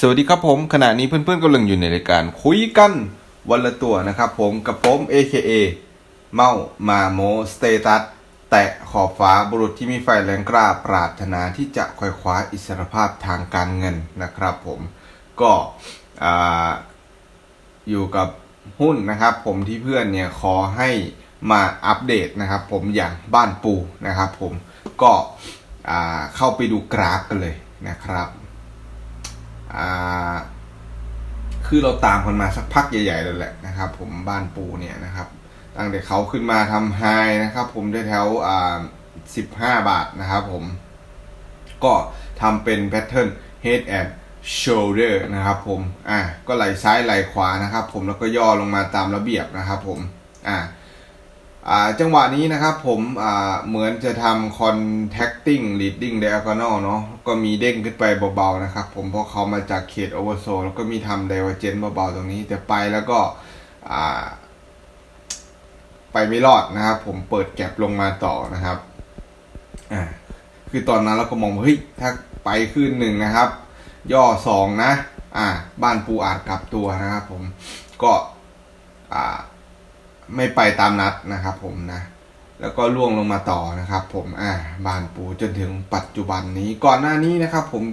สวัสดีครับผม ขณะนี้เพื่อนๆกำลังอยู่ในรายการคุยกันวันละตัวนะครับผมกับผม AKA เมามาโมสเตตัสแตะขอบฟ้าบุรุษที่มีไฟแรงกล้าปรารถนาที่จะคอยคว้าอิสรภาพทางการเงินนะครับผมก็อ่าอยู่กับหุ้นนะครับ ผมที่เพื่อนเนี่ยขอให้มาอัปเดตนะครับ ผมอย่างบ้านปูนะครับ ผมก็เข้าไปดูกราฟกันเลยนะครับ อ่าคือเราตามกันมาสักพักใหญ่ๆแล้วแหละนะครับ ผมบ้านปูเนี่ยนะครับ ตั้งแต่เขาขึ้นมาทำไฮนะครับ ผมแถวอ่าสิบห้าบาทนะครับผม ก็ทำเป็นแพทเทิร์น head and shoulder นะครับผม อ่าก็ไหลซ้ายไหลขวานะครับ ผมแล้วก็ย่อลงมาตามระเบียบนะครับผม อ่าอ่า จังหวะนี้นะครับผมเหมือนจะทำ contacting leading diagonal เนาะก็มีเด้งขึ้นไปเบาๆนะครับผมเพราะเขามาจากเขต oversold แล้วก็มีทำ divergence เบาๆตรงนี้แต่ไปแล้วก็ไปไม่รอดนะครับผมเปิดแก็บลงมาต่อนะครับอ่าคือตอนนั้นเราก็มองเฮ้ยถ้าไปขึ้นหนึ่งนะครับ ย่อสองนะ อ่า บ้านปูอาจกลับตัวนะครับผมก็อ่า ไม่ไปตามนัดนะครับผมนะแล้วก็ล่วงลงมาต่อนะครับ ผมอ่าบานปูจนถึงปัจจุบันนี้ก่อนหน้านี้นะครับ ผม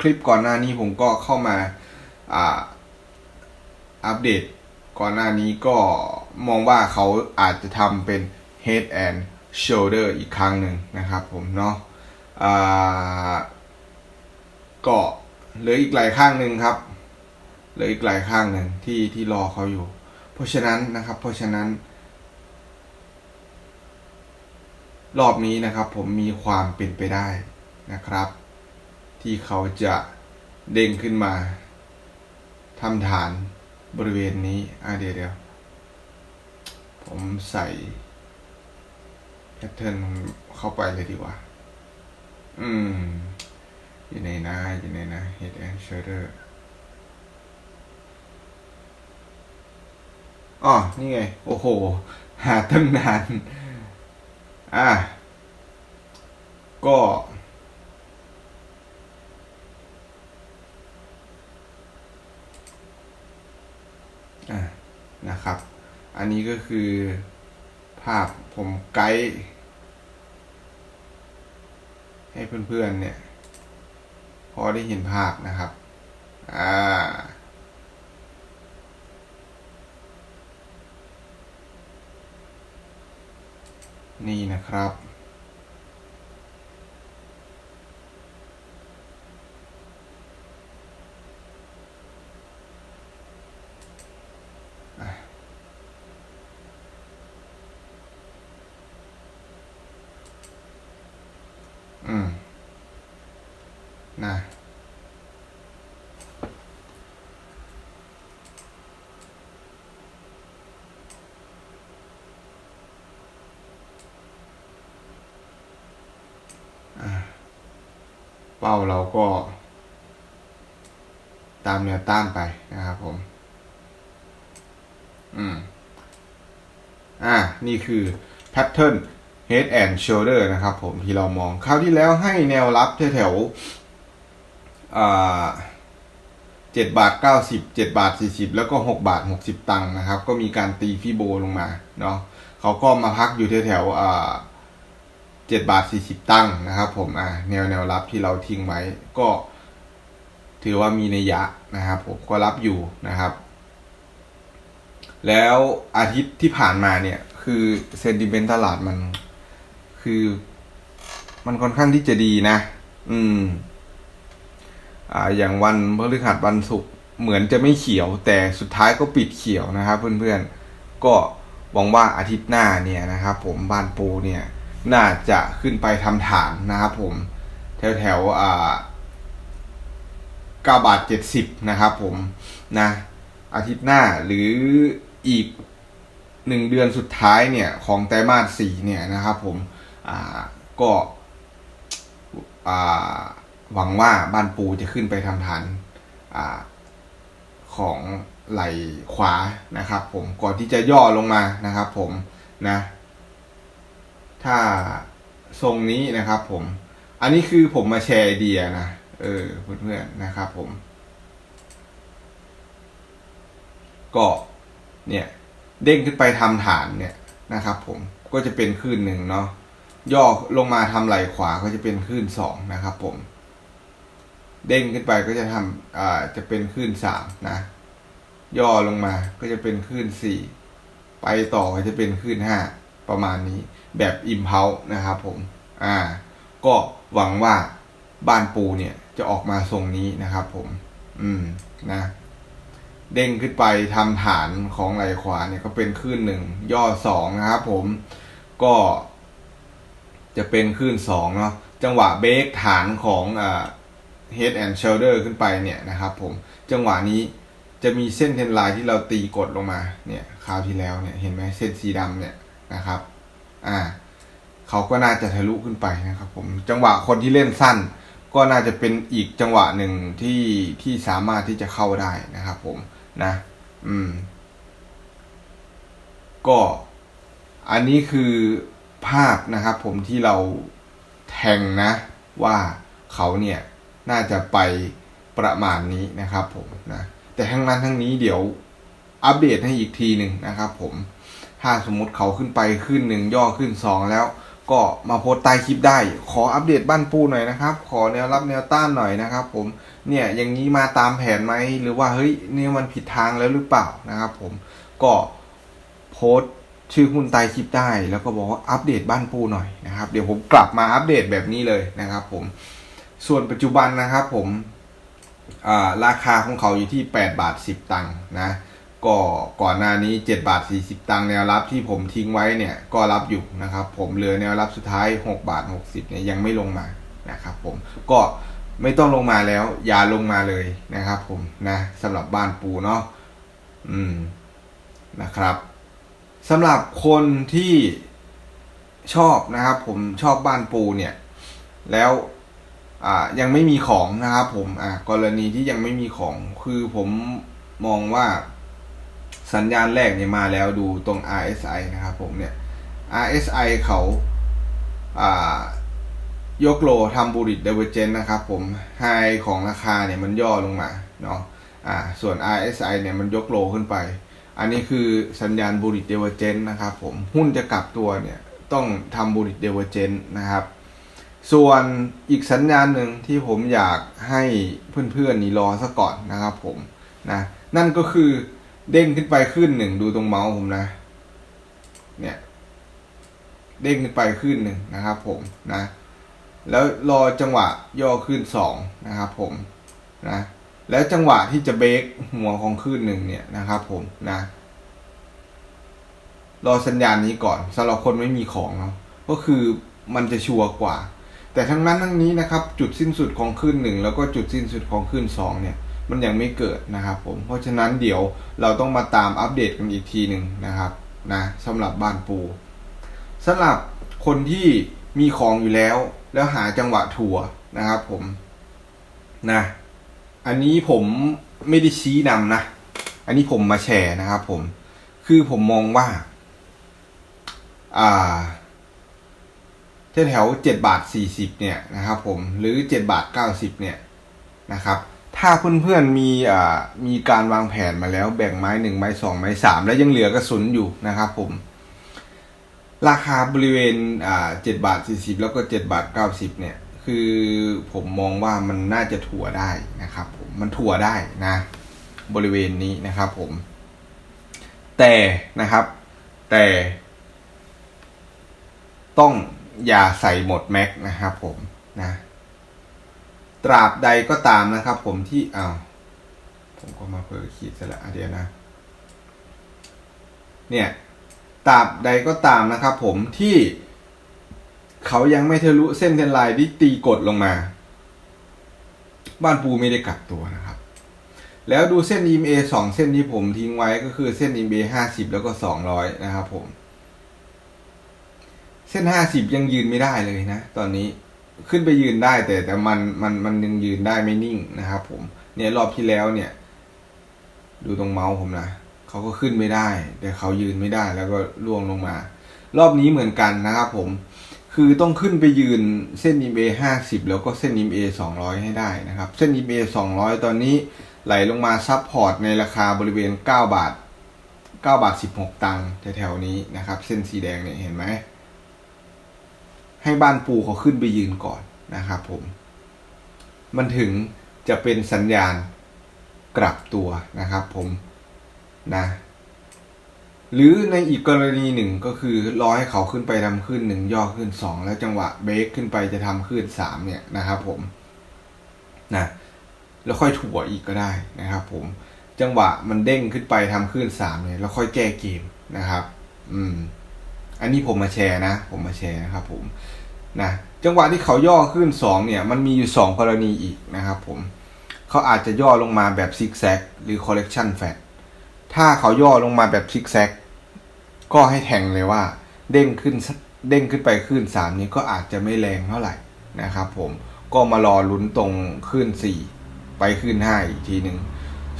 คลิปก่อนหน้านี้ผมก็เข้ามาอ่าอัปเดต ก่อนหน้านี้ก็มองว่าเขาอาจจะทำเป็น head and shoulder อีกครั้งหนึ่งนะครับผมเนาะอ่าก็เหลืออีกหลายข้างหนึ่งครับเหลืออีกหลายข้างหนึ่งที่ที่รอเขาอยู่ ราะฉะนั้นนะครับ เพราะฉะนั้น รอบนี้นะครับ ผมมีความเป็นไปได้นะครับ ที่เขาจะเด้งขึ้นมาทำฐานบริเวณนี้อ่าเดี๋ยวเดี๋ยวผมใส่แพทเทิร์นเข้าไปเลยดีกว่า อืม อยู่ในน้าอยู่ในน้า head and shoulder อ๋อนี่ไง โอ้โห หาตั้งนาน อะ ก็ อะ นะครับ อันนี้ก็คือ ภาพผมไกด์ให้เพื่อนๆเนี่ย พอได้เห็นภาพนะครับ อ่า นี่นะครับ เป้าเราก็ ตามแนวต้านไปนะครับผม อืม อ่า นี่คือแพทเทิร์น head and shoulder นะครับผมที่เรามอง คราวที่แล้วให้แนวรับแถวเจ็ดบาทเก้าสิบเจ็ดบาทสี่สิบแล้วก็หกบาทหกสิบตังค์นะครับ ก็มีการตีฟิโบลงมาเนาะเขาก็มาพักอยู่แถวๆอ่า เจ็ดบาทสี่สิบตังค์นะครับ ผมอ่าแนวแนวรับที่เราทิ้งไว้ก็ ถือว่ามีนัยยะนะครับ ผมก็รับอยู่นะครับ แล้วอาทิตย์ที่ผ่านมาเนี่ย คือเซนติเมนต์ตลาดมัน คือ มันค่อนข้างที่จะดีนะ อืม อ่า อย่างวันพฤหัสวันศุกร์เหมือนจะไม่เขียว แต่สุดท้ายก็ปิดเขียวนะครับ เพื่อนๆก็หวังว่าอาทิตย์หน้าเนี่ยนะครับ ผมบ้านปูเนี่ย น่าจะขึ้นไปทำฐานนะครับผม แถวแถวอ่าเก้าบาทเจ็ดสิบนะครับผมนะอาทิตย์หน้าหรืออีกหนึ่งเดือนสุดท้ายเนี่ย ของไตรมาสสี่เนี่ยนะครับผมอ่าก็อ่าหวังว่าบ้านปูจะขึ้นไปทำฐานอ่าของไหลขวานะครับผมก่อนที่จะย่อลงมานะครับผมนะ ถ้าทรงนี้นะครับผม อันนี้คือผมมาแชร์ไอเดียนะ เออเพื่อนๆนะครับผม ก็เนี่ยเด้งขึ้นไปทำฐานเนี่ยนะครับ ผมก็จะเป็นคลื่นหนึ่งเนาะย่อลงมาทำไหลขวาก็จะเป็นคลื่นสองนะครับ ผม เด้งขึ้นไปก็จะทำอ่าจะเป็นคลื่นสามนะ ย่อลงมาก็จะเป็นคลื่นสี่ไปต่อก็จะเป็นคลื่นห้า ประมาณนี้แบบอิมเพลนะครับผมอ่าก็หวังว่าบ้านปูเนี่ยจะออกมาทรงนี้นะครับผม อืมนะ เด้งขึ้นไปทำฐานของไหลขวาเนี่ยก็เป็นคลื่นหนึ่งย่อสองนะครับผมก็ จะเป็นคลื่นสองเนาะจังหวะเบรกฐานของอ่า head and shoulder ขึ้นไปเนี่ยนะครับผมจังหวะนี้จะมีเส้นเทนไลน์ที่เราตีกดลงมาเนี่ยคราวที่แล้วเนี่ยเห็นไหมเส้นสีดำเนี่ย นะครับ อ่า เขาก็น่าจะทะลุขึ้นไปนะครับ ผม จังหวะคนที่เล่นสั้น ก็น่าจะเป็นอีกจังหวะหนึ่งที่ที่สามารถที่จะเข้าได้นะครับ ผมนะ อืม ก็อันนี้คือภาพนะครับ ผมที่เราแทงนะ ว่าเขาเนี่ยน่าจะไปประมาณนี้นะครับ ผมนะแต่ทั้งนั้นทั้งนี้เดี๋ยวอัปเดตให้อีกทีหนึ่งนะครับ ผม ถ้าสมมติเขาขึ้นไปขึ้นหนึ่งย่อขึ้นสองแล้ว ก็มาโพสต์ใต้คลิปได้ ขออัปเดตบ้านปูหน่อยนะครับ ขอแนวรับแนวต้านหน่อยนะครับ ผมเนี่ยอย่างนี้มาตามแผนไหมหรือว่าเฮ้ยเนี่ยมันผิดทางแล้วหรือเปล่านะครับ ผมก็โพสต์ชื่อหุ้นใต้คลิปได้ แล้วก็บอกว่าอัปเดตบ้านปูหน่อยนะครับ เดี๋ยวผมกลับมาอัปเดตแบบนี้เลยนะครับ ผมส่วนปัจจุบันนะครับ ผมราคาของเขาอยู่ที่8บาท10 ตังค์นะ ก็ก่อนหน้านี้7บาท40 ตังค์แนวรับที่ผมทิ้งไว้เนี่ยก็รับอยู่นะครับ ผมเหลือแนวรับสุดท้าย 6 บาท 60เนี่ยยังไม่ลงมานะครับ ผมก็ไม่ต้องลงมาแล้ว อย่าลงมาเลยนะครับ ผมนะสำหรับบ้านปูเนาะอืมนะครับสำหรับคนที่ชอบนะครับ ผมชอบบ้านปูเนี่ย แล้วอ่ายังไม่มีของนะครับ ผมอ่ากรณีที่ยังไม่มีของคือผมมองว่า สัญญาณแรกเนี่ยมาแล้วดูตรง RSI นะครับผมเนี่ย RSI เขาอ่ายกโลทำบูริตเดเวอร์เจนนะครับผมไฮของราคาเนี่ยมันย่อลงมาเนาะอ่าส่วน RSI เนี่ยมันยกโลขึ้นไป อันนี้คือสัญญาณบูริตเดเวอร์เจนนะครับผมหุ้นจะกลับตัวเนี่ยต้องทำบูริตเดเวอร์เจนนะครับ ส่วนอีกสัญญาณหนึ่งที่ผมอยากให้เพื่อนๆนี่รอซะก่อนนะครับผมนะนั่นก็คือ เด้งขึ้นไปขึ้นหนึ่งดูตรงเมาส์ผมนะ เนี่ย เด้งขึ้นไปขึ้นหนึ่งนะครับ ผมนะ แล้วรอจังหวะย่อขึ้นสองนะครับ ผมนะแล้วจังหวะที่จะเบรกหัวของขึ้นหนึ่งเนี่ยนะครับ ผมนะ รอสัญญาณนี้ก่อนสำหรับคนไม่มีของเนาะก็คือมันจะชัวร์กว่า แต่ทั้งนั้นทั้งนี้นะครับ จุดสิ้นสุดของคลื่นหนึ่งแล้วก็จุดสิ้นสุดของคลื่นสองเนี่ย มันยังไม่เกิดนะครับผมเพราะฉะนั้นเดี๋ยวเราต้องมาตามอัปเดตกันอีกทีหนึ่งนะครับนะสำหรับบ้านปูสำหรับคนที่มีของอยู่แล้ว แล้วหาจังหวะถัวนะครับผมนะอันนี้ผมไม่ได้ชี้นำนะ อันนี้ผมมาแชร์นะครับผม คือผมมองว่า อ่าแถวแถวเจ็ดบาทสี่สิบเนี่ยนะครับผม หรือเจ็ดบาทเก้าสิบเนี่ยนะครับ ถ้าเพื่อนๆมีอ่ามีการวางแผนมาแล้วแบ่งไม้หนึ่งไม้สองไม้สามแล้วยังเหลือกระสุนอยู่นะครับผม ราคาบริเวณอ่าเจ็ดบาทสี่สิบแล้วก็เจ็ดบาทเก้าสิบเนี่ย คือผมมองว่ามันน่าจะถั่วได้นะครับผมมันถั่วได้นะ บริเวณนี้นะครับผม แต่นะครับ แต่ ต้องอย่าใส่หมดแม็กนะครับผมนะ ตราบใดก็ตามนะครับ ผมที่อ้าวผมก็มาเพิ่มขีดซะละเดี๋ยวนะ เนี่ยตราบใดก็ตามนะครับ ผมที่เขายังไม่ทะลุเส้นเทนไลน์ที่ตีกดลงมา บ้านปูไม่ได้กลับตัวนะครับ แล้วดูเส้น EMA สองเส้นที่ผมทิ้งไว้ก็คือเส้น EMA ห้าสิบแล้วก็สองร้อยนะครับผม เส้นห้าสิบยังยืนไม่ได้เลยนะ ตอนนี้ ขึ้นไปยืนได้แต่แต่มันมันมันยังยืนได้ไม่นิ่งนะครับผมเนี่ยรอบที่แล้วเนี่ย ดูตรงเมาส์ผมนะเขาก็ขึ้นไม่ได้ แต่เขายืนไม่ได้แล้วก็ล่วงลงมา รอบนี้เหมือนกันนะครับผม คือต้องขึ้นไปยืนเส้น EMA ห้าสิบแล้วก็เส้น EMA สองร้อยให้ได้นะครับ เส้น EMA สองร้อยตอนนี้ไหลลงมาซับพอร์ตในราคาบริเวณเก้าบาท 9 บาท 16 ตังค์แถวๆนี้นะครับ เส้นสีแดงเนี่ยเห็นไหม ให้บ้านปูเขาขึ้นไปยืนก่อนนะครับผม มันถึงจะเป็นสัญญาณกลับตัวนะครับผมนะหรือในอีกกรณีหนึ่งก็คือรอให้เขาขึ้นไปทำขึ้นหนึ่งย่อขึ้นสองแล้วจังหวะเบรกขึ้นไปจะทำขึ้นสามเนี่ยนะครับผมนะแล้วค่อยถั่วอีกก็ได้นะครับผมจังหวะมันเด้งขึ้นไปทำขึ้นสามเนี่ยแล้วค่อยแก้เกมนะครับ อืม อันนี้ผมมาแชร์นะ ผมมาแชร์นะครับผมนะจังหวะที่เขาย่อขึ้นสองเนี่ย มันมีอยู่สองกรณีอีกนะครับผมเขาอาจจะย่อลงมาแบบซิกแซกหรือ correction fat ถ้าเขาย่อลงมาแบบซิกแซกก็ให้แทงเลยว่า เด้งขึ้นเด้งขึ้นไปขึ้นสามนี้ก็อาจจะไม่แรงเท่าไหร่นะครับผมก็มารอลุ้นตรงขึ้นสี่ไปขึ้นห้อีกทีหนึ่ง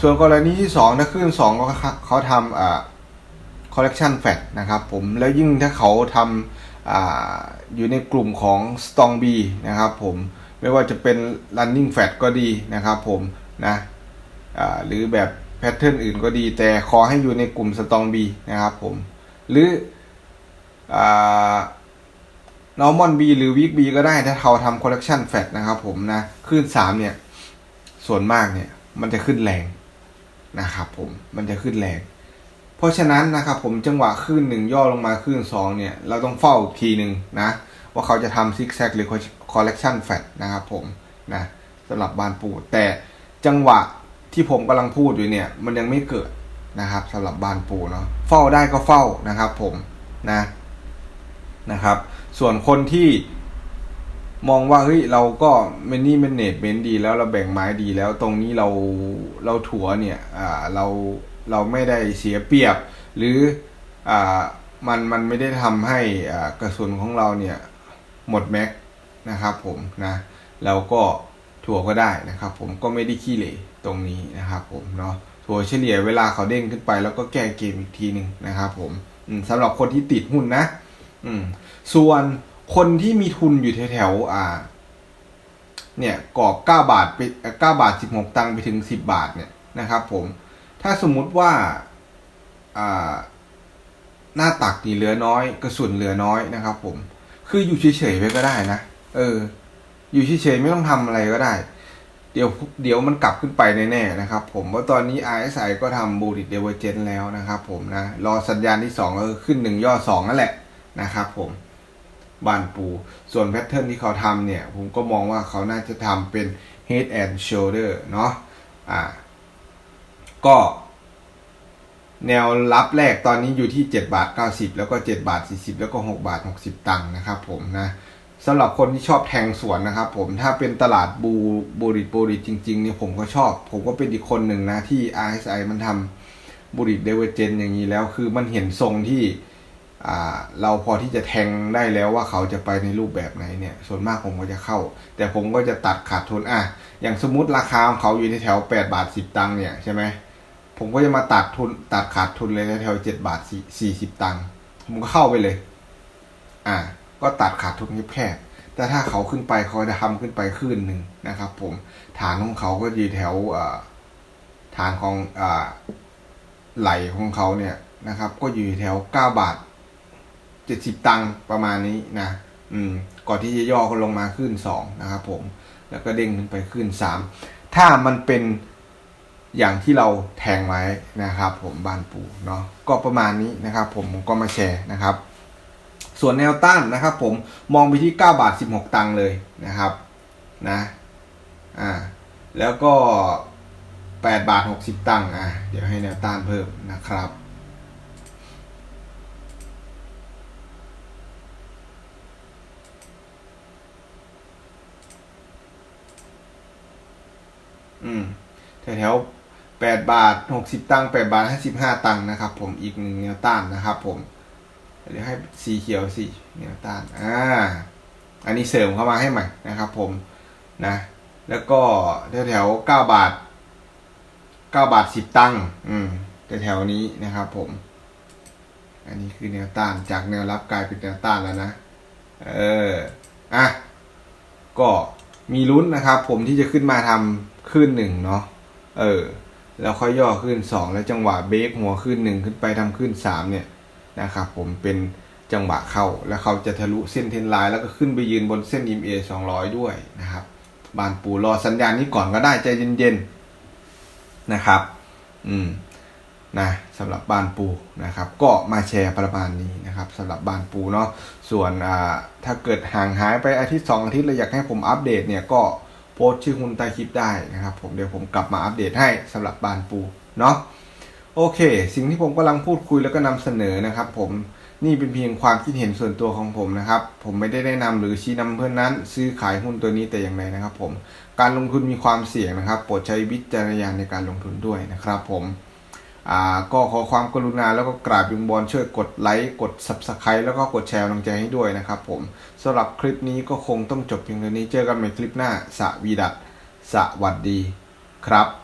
ส่วนกรณีที่สองถ้าขึ้นสองก็เขาทำอ่า correction fat นะครับผมแล้วยิ่งถ้าเขาทำออยู่ในกลุ่มของ s t o n g B นะครับผมไม่ว่าจะเป็น running fat ก็ดีนะครับผมนะหรือแบบแพทเทิร์นอื่นก็ดี แต่ขอให้อยู่ในกลุ่ม s t o n g B นะครับผมหรืออ normal B หรือ weak B ก็ได้ถ้าเขาทำ correction fat นะครับผมนะขึ้น 3 เนี่ย ส่วนมากเนี่ย มันจะขึ้นแรงนะครับผมมันจะขึ้นแรง เพราะฉะนั้นนะครับผมจังหวะขึ้นหนึ่งย่อลงมาขึ้นสองเนี่ย เราต้องเฝ้าอีกทีหนึ่งนะ ว่าเขาจะทำซิกแซกหรือ collection fat นะครับผมนะสำหรับบานปูแต่จังหวะที่ผมกำลังพูดอยู่เนี่ย มันยังไม่เกิดนะครับสำหรับบานปูเนาะเฝ้าได้ก็เฝ้านะครับผมนะนะครับ ส่วนคนที่มองว่าเฮ้ยเราก็เมนี่เมนเนจเมนดีแล้วเราแบ่งไม้ดีแล้วตรงนี้เราเราถัวเนี่ยอ่าเรา เราไม่ได้เสียเปรียบ หรืออ่ามันมันไม่ได้ทำให้อ่ากระสุนของเราเนี่ยหมดแม็กนะครับผมนะเราก็ถั่วก็ได้นะครับ ผมก็ไม่ได้ขี้เหร่ตรงนี้นะครับผมเนาะถั่วเฉลี่ยเวลาเขาเด้งขึ้นไป แล้วก็แก้เกมอีกทีหนึ่งนะครับ ผมสำหรับคนที่ติดหุ้นนะ อืม ส่วนคนที่มีทุนอยู่แถวๆอ่า เนี่ยกรอบเก้าบาทไปเก้าบาทสิบหกตังค์ไปถึงสิบบาทเนี่ยนะครับ ผม ถ้าสมมุติว่าหน้าตักนี่เหลือน้อย กระสุนเหลือน้อยนะครับ ผม คืออยู่เฉยๆไปก็ได้นะเออ อยู่เฉยๆไม่ต้องทำอะไรก็ได้ เดี๋ยวเดี๋ยวมันกลับขึ้นไปแน่ๆนะครับ ผมว่าตอนนี้ RSI ก็ทำบูริ d เดเวอร์เจนแล้วนะครับ ผมนะรอสัญญาณที่2ก็ขึ้นหนึ่งย่อสองนั่นแหละนะครับ ผมบานปู ส่วนแพทเทิร์นที่เขาทำเนี่ย ผมก็มองว่าเขาน่าจะทำเป็น head and shoulder เนาะอ่า ก็ แนวรับแรกตอนนี้อยู่ที่ 7 บาท 90 แล้วก็ 7 บาท 40 แล้วก็ 6 บาท 60 ตังค์นะครับผมนะสำหรับคนที่ชอบแทงสวนนะครับผมถ้าเป็นตลาดบูบูริตบูริตจริงๆเนี่ยผมก็ชอบ ผมก็เป็นอีกคนหนึ่งนะที่ RSI มันทำบูริตเดเวเจนอย่างนี้แล้วคือมันเห็นทรงที่เราพอที่จะแทงได้แล้วว่าเขาจะไปในรูปแบบไหนเนี่ย ส่วนมากผมก็จะเข้า แต่ผมก็จะตัดขาดทุนอะอย่างสมมติราคาของเขาอยู่ในแถว 8 บาท 10 ตังค์เนี่ยใช่ไหม ผมก็จะมาตัดทุนตัดขาดทุนเลยแถวเจ็ดบาทสี่สิบตังค์ผมก็เข้าไปเลย อ่า ก็ตัดขาดทุนแคบๆแต่ถ้าเขาขึ้นไปเขาจะทำขึ้นไปขึ้นหนึ่งนะครับ ผมฐานของเขาก็อยู่แถวฐานของอไหลของเขาเนี่ยนะครับ ก็อยู่แถวเก้าบาทเจ็ดสิบตังค์ประมาณนี้นะอืม ก่อนที่จะย่อเขาลงมาขึ้นสองนะครับ ผม แล้วก็เด้งขึ้นไปขึ้นสามถ้ามันเป็น อย่างที่เราแทงไว้นะครับผมบานปูเนาะก็ประมาณนี้นะครับ ผมก็มาแชร์นะครับ ส่วนแนวต้านนะครับ ผมมองไปที่ 9 บาท 16 ตังค์เลยนะครับนะอ่าแล้วก็ 8 บาท 60 ตังค์อะเดี๋ยวให้แนวต้านเพิ่มนะครับอืมแถว 8 บาท 60 ตังค์8บาท 55 ตังค์นะครับผมอีกหนึ่งแนวต้านนะครับผมเดี๋ยวให้สีเขียวสีแนวต้านอ่าอันนี้เสริมเข้ามาให้ใหม่นะครับผมนะแล้วก็แถวๆ9บาท 9 บาท 10 ตังค์อืมแถวๆนี้นะครับผม อันนี้คือแนวต้านจากแนวรับกลายเป็นแนวต้านแล้วนะ เอออะก็มีลุ้นนะครับผมที่จะขึ้นมาทำขึ้นหนึ่งเนาะเออ แล้วค่อยย่อขึ้น 2 แล้วจังหวะเบรกหัวขึ้น 1 ขึ้นไปทำขึ้น 3 เนี่ยนะครับผมเป็นจังหวะเข้าแล้วเขาจะทะลุเส้นเทนไลน์แล้วก็ขึ้นไปยืนบนเส้น EMA 200 ด้วยนะครับบานปูรอสัญญาณนี้ก่อนก็ได้ใจเย็นๆนะครับ อืมนะสำหรับบานปูนะครับ ก็มาแชร์ประมาณนี้นะครับสำหรับบานปูเนาะส่วนอ่าถ้าเกิดห่างหายไปอาทิตย์สองอาทิตย์เลยอยากให้ผมอัปเดตเนี่ยก็ พสต์ชื่อคุณใต้คลิปได้นะครับผมเดี๋ยวผมกลับมาอัปเดตให้สำหรับบานปูเนาะโอเค สิ่งที่ผมกำลังพูดคุยแล้วก็นำเสนอนะครับ ผมนี่เป็นเพียงความคิดเห็นส่วนตัวของผมนะครับ ผมไม่ได้แนะนำหรือชี้นำเพื่อนนั้น ซื้อขายหุ้นตัวนี้แต่อย่างใดนะครับ ผมการลงทุนมีความเสี่ยงนะครับโปรดใช้วิจารณญาณในการลงทุนด้วยนะครับ ผม อ่าก็ขอความกรุณาแล้วก็กราบยิงบอลช่วยกดไลค์กด Subscribe แล้วก็กดแชร์กำลังใจให้ด้วยนะครับผมสำหรับคลิปนี้ก็คงต้องจบเพียงเท่านี้เจอกันใหม่คลิปหน้าสวีดัตสวัสดีครับ